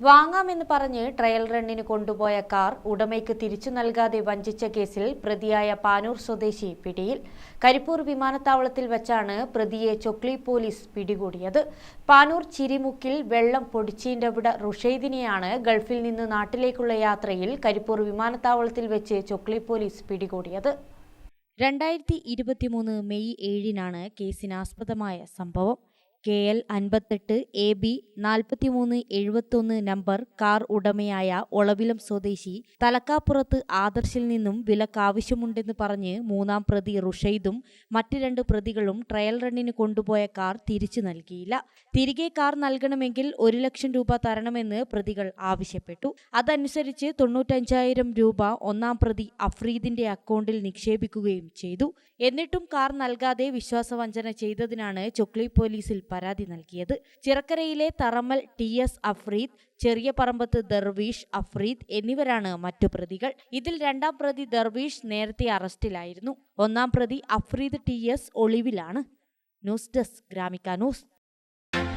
വാങ്ങാമെന്ന് പറഞ്ഞ് ട്രയൽ റണ്ണിന് കൊണ്ടുപോയ കാർ ഉടമയ്ക്ക് തിരിച്ചു നൽകാതെ വഞ്ചിച്ച കേസിൽ പ്രതിയായ പാനൂർ സ്വദേശി പിടിയിൽ. കരിപ്പൂർ വിമാനത്താവളത്തിൽ വെച്ചാണ് പ്രതിയെ ചൊക്ലി പോലീസ് പിടികൂടിയത്. പാനൂർ ചിരിമുക്കിൽ വെള്ളം പൊടിച്ചീന്റെവിട റുഷൈദിനെയാണ് ഗൾഫിൽ നിന്ന് നാട്ടിലേക്കുള്ള യാത്രയിൽ കരിപ്പൂർ വിമാനത്താവളത്തിൽ വെച്ച് ചൊക്ലി പോലീസ് പിടികൂടിയത്. രണ്ടായിരത്തി ഇരുപത്തിമൂന്ന് മെയ് ഏഴിനാണ് കേസിനാസ്പദമായ സംഭവം. കെ എൽ അൻപത്തെട്ട് എ ബി നാൽപ്പത്തിമൂന്ന് എഴുപത്തൊന്ന് നമ്പർ കാർ ഉടമയായ ഒളവിലം സ്വദേശി തലക്കാപ്പുറത്ത് ആദർശിൽ നിന്നും വിലക്കാവശ്യമുണ്ടെന്ന് പറഞ്ഞ് മൂന്നാം പ്രതി റുഷൈദും മറ്റ് രണ്ട് പ്രതികളും ട്രയൽ റണ്ണിന് കൊണ്ടുപോയ കാർ തിരിച്ചു നൽകിയില്ല. തിരികെ കാർ നൽകണമെങ്കിൽ ഒരു ലക്ഷം രൂപ തരണമെന്ന് പ്രതികൾ ആവശ്യപ്പെട്ടു. അതനുസരിച്ച് തൊണ്ണൂറ്റഞ്ചായിരം രൂപ ഒന്നാം പ്രതി അഫ്രീദിന്റെ അക്കൗണ്ടിൽ നിക്ഷേപിക്കുകയും ചെയ്തു. എന്നിട്ടും കാർ നൽകാതെ വിശ്വാസവഞ്ചന ചെയ്തതിനാണ് ചൊക്ലി പോലീസിൽ പരാതി നൽകിയത്. ചിറക്കരയിലെ തറമൽ ടി എസ് അഫ്രീദ് ചെറിയ പറമ്പത്ത് ദർവീഷ് അഫ്രീദ് എന്നിവരാണ് മറ്റു പ്രതികൾ. ഇതിൽ രണ്ടാം പ്രതി ദർവീഷ് നേരത്തെ അറസ്റ്റിലായിരുന്നു. ഒന്നാം പ്രതി Afreed T S ഒളിവിലാണ്. News desk Gramika news.